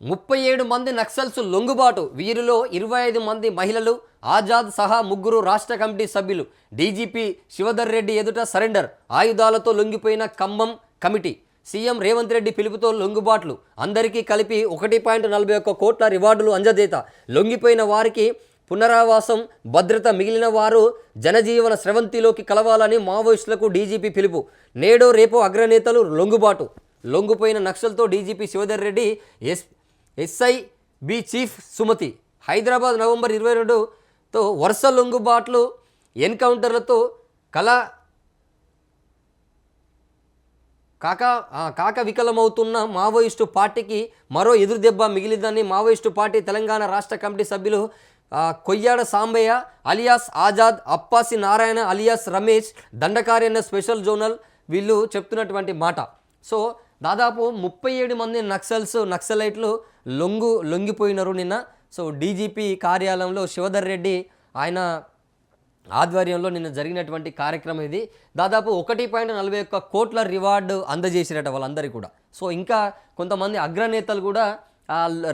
ముప్పై ఏడు మంది నక్సల్స్ లొంగుబాటు. వీరిలో ఇరవై ఐదు మంది మహిళలు ఆజాద్ సహా ముగ్గురు రాష్ట్ర కమిటీ సభ్యులు. డీజీపీ శివధర్ రెడ్డి ఎదుట సరెండర్. ఆయుధాలతో లొంగిపోయిన ఖమ్మం కమిటీ. సీఎం రేవంత్ రెడ్డి పిలుపుతో లొంగుబాట్లు. అందరికీ కలిపి ఒకటి పాయింట్ నలభై ఒక్క కోట్ల రివార్డులు అంజదేత. లొంగిపోయిన వారికి పునరావాసం భద్రత మిగిలిన వారు జనజీవన స్రవంతిలోకి కలవాలని మావోయిస్టులకు డీజీపీ పిలుపు. నేడో రేపో అగ్రనేతలు లొంగుబాటు. లొంగిపోయిన నక్సల్తో DGP Shivadhar Reddy S SI B chief Sumathi. Hyderabad November ఇరవై రెండుతో వరుస లొంగుబాట్లు ఎన్కౌంటర్లతో కళ కాక కాక వికలమవుతున్న మావోయిస్టు పార్టీకి మరో ఎదురు దెబ్బ మిగిలిందని మావోయిస్టు పార్టీ తెలంగాణ రాష్ట్ర కమిటీ సభ్యులు Koyyada Sambaiah alias Azad Appasi Narayana alias Ramesh Dandakaranya special zonal వీళ్ళు చెప్తున్నటువంటి మాట. సో దాదాపు ముప్పై ఏడు మంది నక్సల్స్ నక్సలైట్లు లొంగు లొంగిపోయినారు నిన్న. సో డీజీపీ కార్యాలయంలో శివధర్ రెడ్డి ఆయన ఆధ్వర్యంలో నిన్న జరిగినటువంటి కార్యక్రమం ఇది. దాదాపు ఒకటి పాయింట్ నలభై ఒక్క కోట్ల రివార్డు అందజేసిరట వాళ్ళందరికీ కూడా. సో ఇంకా కొంతమంది అగ్రనేతలు కూడా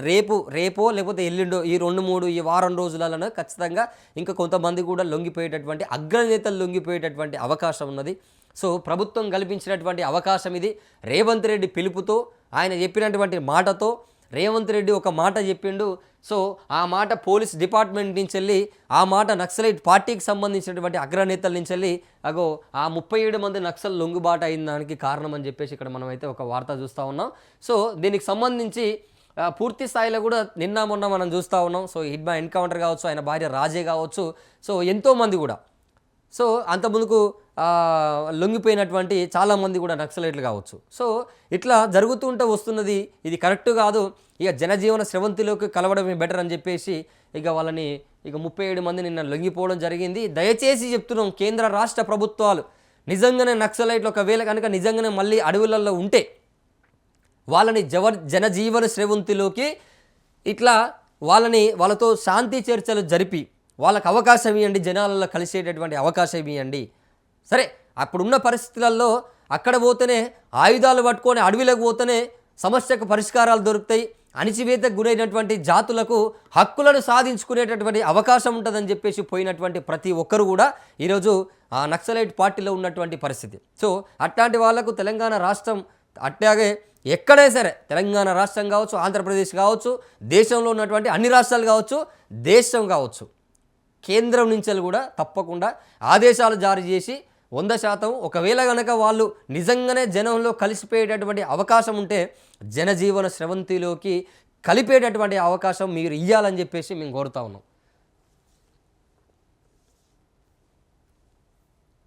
రేపు రేపో లేకపోతే ఎల్లుండో ఈ రెండు మూడు ఈ వారం రోజులలో ఖచ్చితంగా ఇంకా కొంతమంది కూడా లొంగిపోయేటటువంటి అగ్రనేతలు లొంగిపోయేటటువంటి అవకాశం ఉన్నది. సో ప్రభుత్వం కల్పించినటువంటి అవకాశం ఇది. రేవంత్ రెడ్డి పిలుపుతో ఆయన చెప్పినటువంటి మాటతో రేవంత్ రెడ్డి ఒక మాట చెప్పిండు. సో ఆ మాట పోలీస్ డిపార్ట్మెంట్ నుంచి వెళ్ళి ఆ మాట నక్సలైట్ పార్టీకి సంబంధించినటువంటి అగ్రనేతల నుంచి వెళ్ళి అగో ఆ ముప్పై ఏడు మంది నక్సల్ లొంగుబాటు అయిన దానికి కారణం అని చెప్పేసి ఇక్కడ మనమైతే ఒక వార్త చూస్తూ ఉన్నాం. సో దీనికి సంబంధించి పూర్తి స్థాయిలో కూడా నిన్న మొన్న మనం చూస్తూ ఉన్నాం. సో హిడ్మా ఎన్కౌంటర్ కావచ్చు ఆయన భార్య రాజే కావచ్చు. సో ఎంతోమంది కూడా. సో అంతముందుకు లొంగిపోయినటువంటి చాలామంది కూడా నక్సలైట్లు కావచ్చు. సో ఇట్లా జరుగుతుంటే వస్తున్నది ఇది కరెక్ట్ కాదు. ఇక జనజీవన స్రవంతిలోకి కలవడమే బెటర్ అని చెప్పేసి ఇక వాళ్ళని ఇక ముప్పై ఏడు మంది నిన్న లొంగిపోవడం జరిగింది. దయచేసి చెప్తున్నాం కేంద్ర రాష్ట్ర ప్రభుత్వాలు నిజంగానే నక్సలైట్లు ఒకవేళ కనుక నిజంగానే మళ్ళీ అడవులలో ఉంటే వాళ్ళని జవ జనజీవన స్రవంతిలోకి ఇట్లా వాళ్ళని వాళ్ళతో శాంతి చర్చలు జరిపి వాళ్ళకి అవకాశం ఇవ్వండి జనాలలో కలిసేటటువంటి అవకాశం ఇవ్వండి సరే అప్పుడున్న పరిస్థితులలో అక్కడ పోతేనే ఆయుధాలు పట్టుకొని అడవిలోకి పోతేనే సమస్యకు పరిష్కారాలు దొరుకుతాయి. అణిచివేతకు గురైనటువంటి జాతులకు హక్కులను సాధించుకునేటటువంటి అవకాశం ఉంటుందని చెప్పేసి పోయినటువంటి ప్రతి ఒక్కరు కూడా ఈరోజు ఆ నక్సలైట్ పార్టీలో ఉన్నటువంటి పరిస్థితి. సో అట్లాంటి వాళ్ళకు తెలంగాణ రాష్ట్రం అట్లాగే ఎక్కడే సరే తెలంగాణ రాష్ట్రం కావచ్చు ఆంధ్రప్రదేశ్ కావచ్చు దేశంలో ఉన్నటువంటి అన్ని రాష్ట్రాలు కావచ్చు దేశం కావచ్చు కేంద్రం నుంచి కూడా తప్పకుండా ఆదేశాలు జారీ చేసి వంద శాతం ఒకవేళ కనుక వాళ్ళు నిజంగానే జనంలో కలిసిపోయేటటువంటి అవకాశం ఉంటే జనజీవన స్రవంతిలోకి కలిపేటటువంటి అవకాశం మీరు ఇవ్వాలని చెప్పేసి మేము కోరుతా ఉన్నాం.